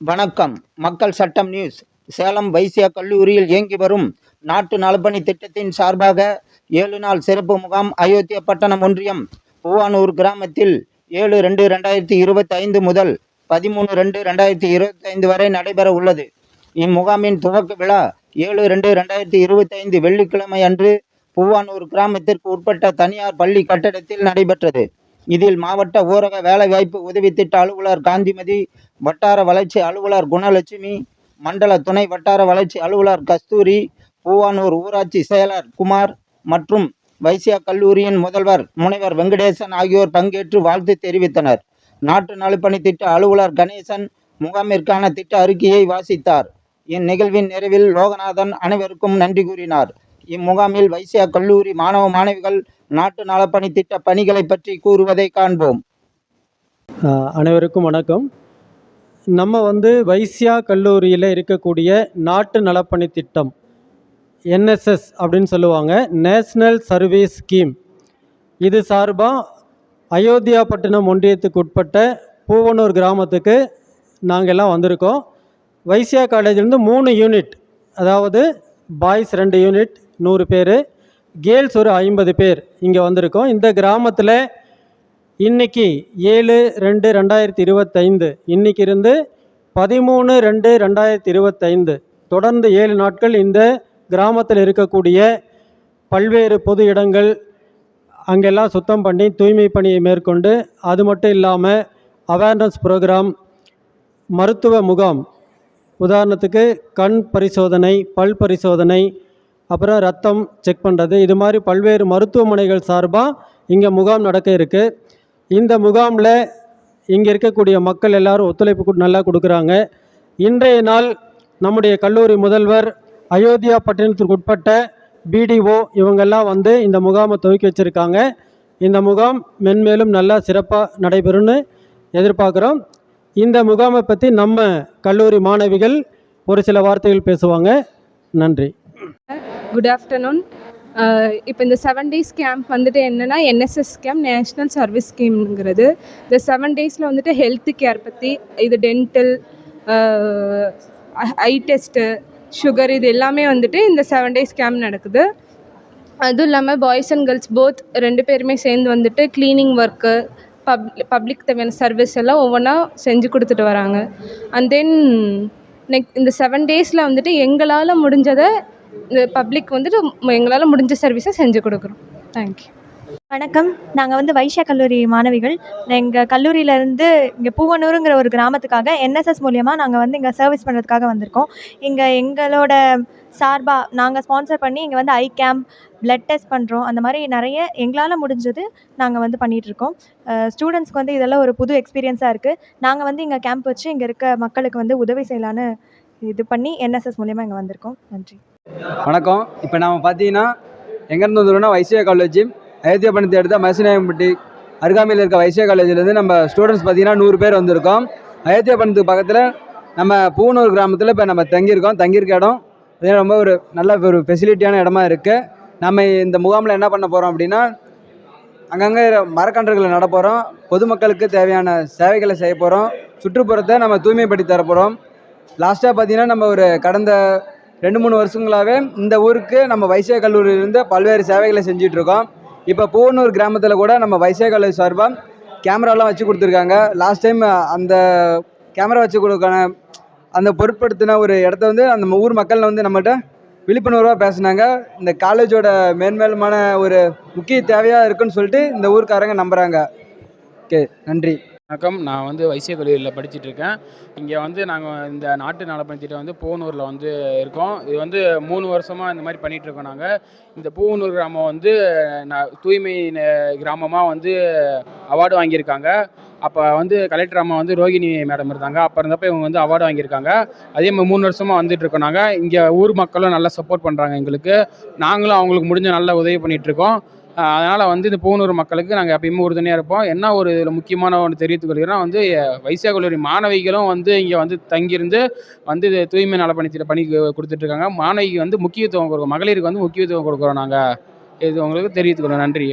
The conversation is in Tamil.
வணக்கம். மக்கள் சட்டம் நியூஸ். சேலம் வைசியா கல்லூரியில் இயங்கி வரும் நாட்டு நலப்பணி திட்டத்தின் சார்பாக ஏழு நாள் சிறப்பு முகாம் அயோத்தியா பட்டணம் ஒன்றியம் பூவானூர் கிராமத்தில் ஏழு ரெண்டு ரெண்டாயிரத்தி இருபத்தைந்து முதல் பதிமூணு ரெண்டு ரெண்டாயிரத்தி இருபத்தைந்து வரை நடைபெற உள்ளது. இம்முகாமின் துவக்க விழா ஏழு ரெண்டு ரெண்டாயிரத்தி இருபத்தைந்து வெள்ளிக்கிழமை அன்று பூவானூர் கிராமத்திற்கு உட்பட்ட தனியார் பள்ளி கட்டடத்தில் நடைபெற்றது. இதில் மாவட்ட ஊரக வேலைவாய்ப்பு உதவி திட்ட அலுவலர் காந்திமதி வட்டார வளர்ச்சி அலுவலர் குணலட்சுமி மண்டல துணை வட்டார வளர்ச்சி அலுவலர் கஸ்தூரி பூவானூர் ஊராட்சி செயலர் குமார் மற்றும் வைசியா கல்லூரியின் முதல்வர் முனைவர் வெங்கடேசன் ஆகியோர் பங்கேற்று வாழ்த்து தெரிவித்தனர். நாட்டு நலப்பணி திட்ட அலுவலர் கணேசன் முகாமிற்கான திட்ட அறிக்கையை வாசித்தார். இந்நிகழ்வின் நிறைவில் லோகநாதன் அனைவருக்கும் நன்றி கூறினார். இம்முகாமில் வைசியா கல்லூரி மாணவ மாணவிகள் நாட்டு நலப்பணி திட்ட பணிகளை பற்றி கூறுவதை காண்போம். அனைவருக்கும் வணக்கம். நம்ம வந்து வைசியா கல்லூரியில் இருக்கக்கூடிய நாட்டு நலப்பணி திட்டம் என்எஸ்எஸ் அப்படின்னு சொல்லுவாங்க. நேஷ்னல் சர்வீஸ் ஸ்கீம் இது சார்பாக அயோத்தியாப்பட்டினம் ஒன்றியத்துக்கு உட்பட்ட பூவனூர் கிராமத்துக்கு நாங்கள் எல்லாம் வந்திருக்கோம் வைசியா காலேஜ்லேருந்து மூணு யூனிட் அதாவது பாய்ஸ் ரெண்டு யூனிட் நூறு பேர். கேர்ள்ஸ் ஒரு ஐம்பது பேர் இங்கே வந்திருக்கோம். இந்த கிராமத்தில் இன்னைக்கு ஏழு ரெண்டு ரெண்டாயிரத்தி இருபத்தைந்து இன்றைக்கி இருந்து பதிமூணு ரெண்டு ரெண்டாயிரத்தி இருபத்தைந்து. தொடர்ந்து ஏழு நாட்கள் இந்த கிராமத்தில் இருக்கக்கூடிய பல்வேறு பொது இடங்கள் அங்கெல்லாம் சுத்தம் பண்ணி தூய்மை பணியை மேற்கொண்டு அது மட்டும் இல்லாமல் அவேர்னஸ் ப்ரோக்ராம் மருத்துவ முகாம். உதாரணத்துக்கு கண் பரிசோதனை பல் பரிசோதனை அப்புறம் ரத்தம் செக் பண்ணுறது இது மாதிரி பல்வேறு மருத்துவமனைகள் சார்பாக இங்கே முகாம் நடக்க இருக்குது இந்த முகாமில் இங்கே இருக்கக்கூடிய மக்கள் எல்லோரும் ஒத்துழைப்பு நல்லா கொடுக்குறாங்க. இன்றைய நாள் நம்முடைய கல்லூரி முதல்வர் அயோத்தியா பட்டினத்திற்கு உட்பட்ட பிடிஓ இவங்கெல்லாம் வந்து இந்த முகாமை துவக்கி வச்சுருக்காங்க. இந்த முகாம் மென்மேலும் நல்லா சிறப்பாக நடைபெறும்னு எதிர்பார்க்குறோம். இந்த முகாமை பற்றி நம்ம கல்லூரி மாணவிகள் ஒரு சில வார்த்தைகள் பேசுவாங்க. நன்றி. குட் ஆஃப்டர்நூன் இப்போ இந்த செவன் டேஸ் கேம்ப் வந்துட்டு என்னென்னா என்எஸ்எஸ் கேம்ப் நேஷ்னல் சர்வீஸ் ஸ்கீம்ங்கிறது இந்த செவன் டேஸில் வந்துட்டு ஹெல்த் கேர் பற்றி இது டென்டல் ஐ டெஸ்ட்டு சுகர் இது எல்லாமே வந்துட்டு இந்த செவன் டேஸ் கேம்ப் நடக்குது. அதுவும் இல்லாமல் பாய்ஸ் அண்ட் கேர்ள்ஸ் போத் ரெண்டு பேருமே சேர்ந்து வந்துட்டு க்ளீனிங் ஒர்க்கு பப் பப்ளிக் தேவையான சர்வீஸ் எல்லாம் ஒவ்வொன்றா செஞ்சு கொடுத்துட்டு வராங்க. அண்ட் தென் நெக் இந்த செவன் டேஸில் வந்துட்டு எங்களால் முடிஞ்சதை இந்த பப்ளிக் வந்துட்டு எங்களால் முடிஞ்ச சர்வீஸை செஞ்சு கொடுக்குறோம். தேங்க்யூ வணக்கம். நாங்கள் வந்து வைஷ்யா கல்லூரி மாணவிகள். எங்கள் கல்லூரியிலேருந்து இங்கே பூவனூருங்கிற ஒரு கிராமத்துக்காக என்எஸ்எஸ் மூலியமாக நாங்கள் வந்து இங்கே சர்வீஸ் பண்ணுறதுக்காக வந்திருக்கோம். இங்கே எங்களோட சார்பாக நாங்கள் ஸ்பான்சர் பண்ணி இங்கே வந்து ஐ கேம்ப் பிளட் டெஸ்ட் பண்ணுறோம் அந்த மாதிரி நிறைய எங்களால் முடிஞ்சது நாங்கள் வந்து பண்ணிகிட்ருக்கோம் ஸ்டூடெண்ட்ஸ்க்கு வந்து இதெல்லாம் ஒரு புது எக்ஸ்பீரியன்ஸாக இருக்குது நாங்கள் வந்து இங்கே கேம்ப் வச்சு இங்கே இருக்க மக்களுக்கு வந்து உதவி செய்யலான்னு இது பண்ணி என்எஸ்எஸ் மூலியமாக இங்கே வந்திருக்கோம். நன்றி. வணக்கம். இப்போ நாம் பார்த்தீங்கன்னா எங்கேருந்து வந்துருக்கோம்னா வைசியா காலேஜ் அயோத்தியா பணத்தை எடுத்த மசிநாயம்பட்டி அருகாமையில் இருக்க வைசியா காலேஜ்லேருந்து நம்ம ஸ்டூடெண்ட்ஸ் பார்த்தீங்கன்னா நூறு பேர் வந்திருக்கோம். அயோத்தியா பணத்துக்கு பக்கத்தில் நம்ம பூனூர் கிராமத்தில் இப்போ நம்ம தங்கியிருக்கோம். தங்கியிருக்க இடம். அதே ரொம்ப ஒரு நல்ல ஒரு ஃபெசிலிட்டியான இடமா இருக்குது நம்ம இந்த முகாமில் என்ன பண்ண போகிறோம் அப்படின்னா அங்கங்கே மரக்கன்றுகளை நட போகிறோம் பொதுமக்களுக்கு தேவையான சேவைகளை செய்ய போகிறோம் சுற்றுப்புறத்தை நம்ம தூய்மைப்படுத்தி தர போகிறோம் லாஸ்ட்டாக பார்த்தீங்கன்னா நம்ம ஒரு கடந்த ரெண்டு மூணு வருஷங்களாகவே இந்த ஊருக்கு நம்ம வைசிய கல்லூரியிலிருந்து பல்வேறு சேவைகளை செஞ்சிகிட்ருக்கோம் இப்போ பூவனூர் கிராமத்தில் கூட நம்ம வைசே கல்லூரி சார்பாக கேமராலாம் வச்சு கொடுத்துருக்காங்க. லாஸ்ட் டைம் அந்த கேமரா வச்சு கொடுக்கான அந்த பொருட்படுத்தின ஒரு இடத்த வந்து அந்த ஊர் மக்கள் வந்து நம்மகிட்ட விழிப்புணர்வாக பேசினாங்க. இந்த காலேஜோட மேன்மேலுமான ஒரு முக்கிய தேவையாக இருக்குன்னு சொல்லிட்டு இந்த ஊருக்காரங்க நம்புகிறாங்க ஓகே நன்றி. வணக்கம். நான் வந்து வைசிய கல்லூரியில் படிச்சுட்டு இருக்கேன் இங்கே வந்து நாங்கள் இந்த நாட்டு நலப்பணி திட்டம் வந்து பூவனூரில் வந்து இருக்கோம். இது வந்து மூணு வருஷமாக இந்த மாதிரி பண்ணிகிட்ருக்கோம் நாங்கள் இந்த பூவனூர் கிராமம் வந்து நான் தூய்மை கிராமமாக வந்து அவார்டு வாங்கியிருக்காங்க. அப்போ வந்து கலெக்டர் அம்மா வந்து ரோகிணி மேடம் இருந்தாங்க. அப்போ இருந்தப்போ இவங்க வந்து அவார்டு வாங்கியிருக்காங்க. அதே மாதிரி மூணு வருஷமாக வந்துட்டு இருக்கோம் நாங்கள் இங்கே ஊர் மக்களும் நல்லா சப்போர்ட் பண்ணுறாங்க எங்களுக்கு. நாங்களும் அவங்களுக்கு முடிஞ்ச நல்லா உதவி பண்ணிகிட்ருக்கோம் அதனால் வந்து இந்த பூனூர் மக்களுக்கு நாங்கள் எப்பயுமே உறுதுணையாக இருப்போம். என்ன ஒரு இதில் முக்கியமான ஒன்று தெரிவித்துக் கொள்கிறேன்னா வந்து வைசியா கல்லூரி மாணவிகளும் வந்து இங்கே வந்து தங்கியிருந்து வந்து இது தூய்மை நலப்பணித்திட்ட பணி கொடுத்துட்ருக்காங்க. மாணவிக்கு வந்து முக்கியத்துவம் கொடுக்கும் மகளிருக்கு வந்து முக்கியத்துவம் கொடுக்குறோம் நாங்கள் இது உங்களுக்கு தெரிவித்துக்கிறோம் நன்றி.